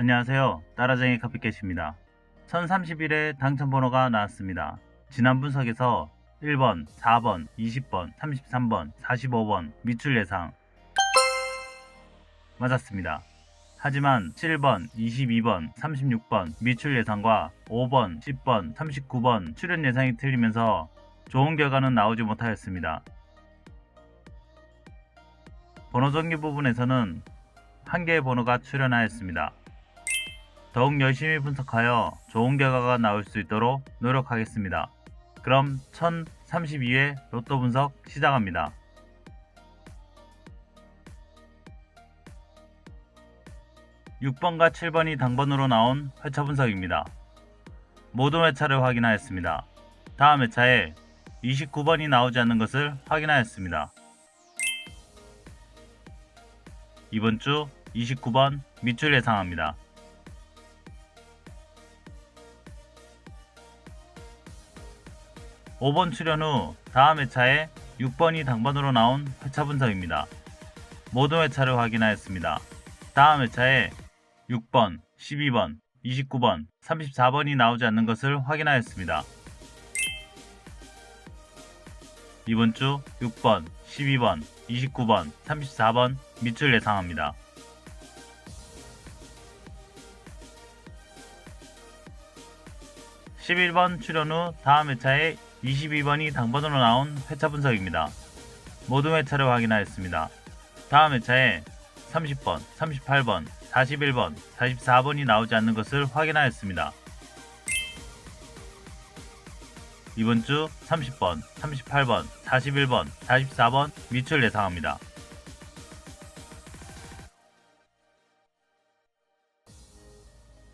안녕하세요. 따라쟁이 커피캣입니다. 1031회 당첨번호가 나왔습니다. 지난 분석에서 1번, 4번, 20번, 33번, 45번 미출 예상 맞았습니다. 하지만 7번, 22번, 36번 미출 예상과 5번, 10번, 39번 출연 예상이 틀리면서 좋은 결과는 나오지 못하였습니다. 번호 정리 부분에서는 한 개의 번호가 출연하였습니다. 더욱 열심히 분석하여 좋은 결과가 나올 수 있도록 노력하겠습니다. 그럼 1032회 로또 분석 시작합니다. (6번과) (7번이) 당번으로 나온 회차 분석입니다. 모든 회차를 확인하였습니다. 다음 회차에 (29번이) 나오지 않는 것을 확인하였습니다. 이번 주 29번 미출 예상합니다. (5번) 출연 후 다음 회차에 (6번이) 당번으로 나온 회차 분석입니다. 모든 회차를 확인하였습니다. 다음 회차에 (6번) (12번) (29번) (34번이) 나오지 않는 것을 확인하였습니다. 이번 주 6번, 12번, 29번, 34번 미출 예상합니다. (11번) 출연 후 다음 회차에 (22번이) 당번으로 나온 회차 분석입니다. 모든 회차를 확인하였습니다. 다음 회차에 (30번) (38번) (41번) (44번이) 나오지 않는 것을 확인하였습니다. 이번 주 30번, 38번, 41번, 44번 미출 예상합니다.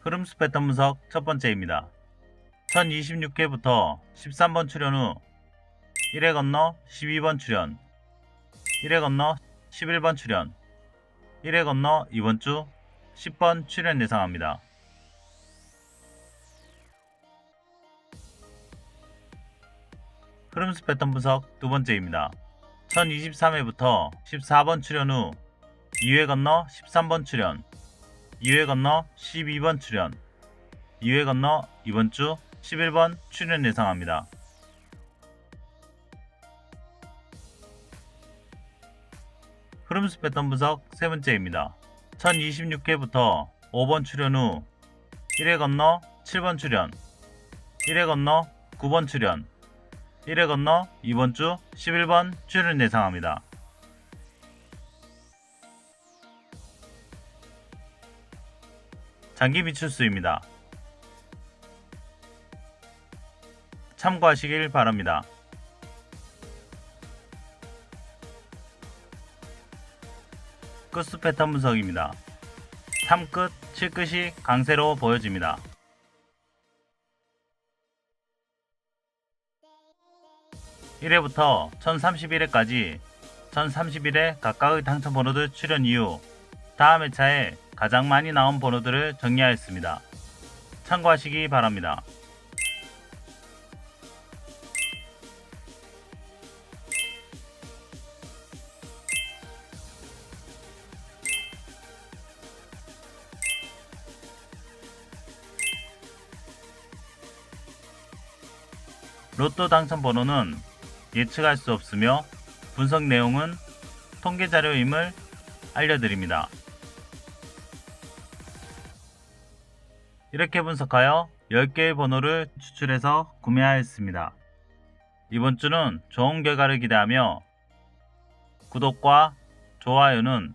흐름수 패턴 분석 첫 번째입니다. 1026회부터 13번 출연 후 1회 건너 12번 출연 1회 건너 11번 출연 1회 건너 이번 주 10번 출연 예상합니다. 흐름수 패턴 분석 두 번째입니다. 1023회부터 14번 출연 후 2회 건너 13번 출연 2회 건너 12번 출연 2회 건너 이번 주 11번 출연 예상합니다. 흐름수 패턴 분석 세 번째입니다. 1026회부터 5번 출연 후 1회 건너 7번 출연 1회 건너 9번 출연 1회 건너 이번 주 11번 출연 예상합니다. 장기 미출수입니다. 참고하시길 바랍니다. 끝수 패턴 분석입니다. 3끝, 7끝이 강세로 보여집니다. 1회부터 1031회까지 1031회 각각의 당첨 번호들 출연 이후 다음 회차에 가장 많이 나온 번호들을 정리하였습니다. 참고하시기 바랍니다. 로또 당첨 번호는 예측할 수 없으며 분석 내용은 통계 자료임을 알려드립니다. 이렇게 분석하여 10개의 번호를 추출해서 구매하였습니다. 이번 주는 좋은 결과를 기대하며 구독과 좋아요는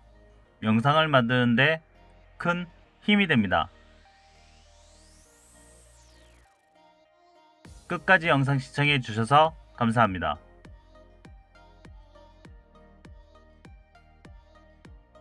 영상을 만드는데 큰 힘이 됩니다. 끝까지 영상 시청해 주셔서 감사합니다.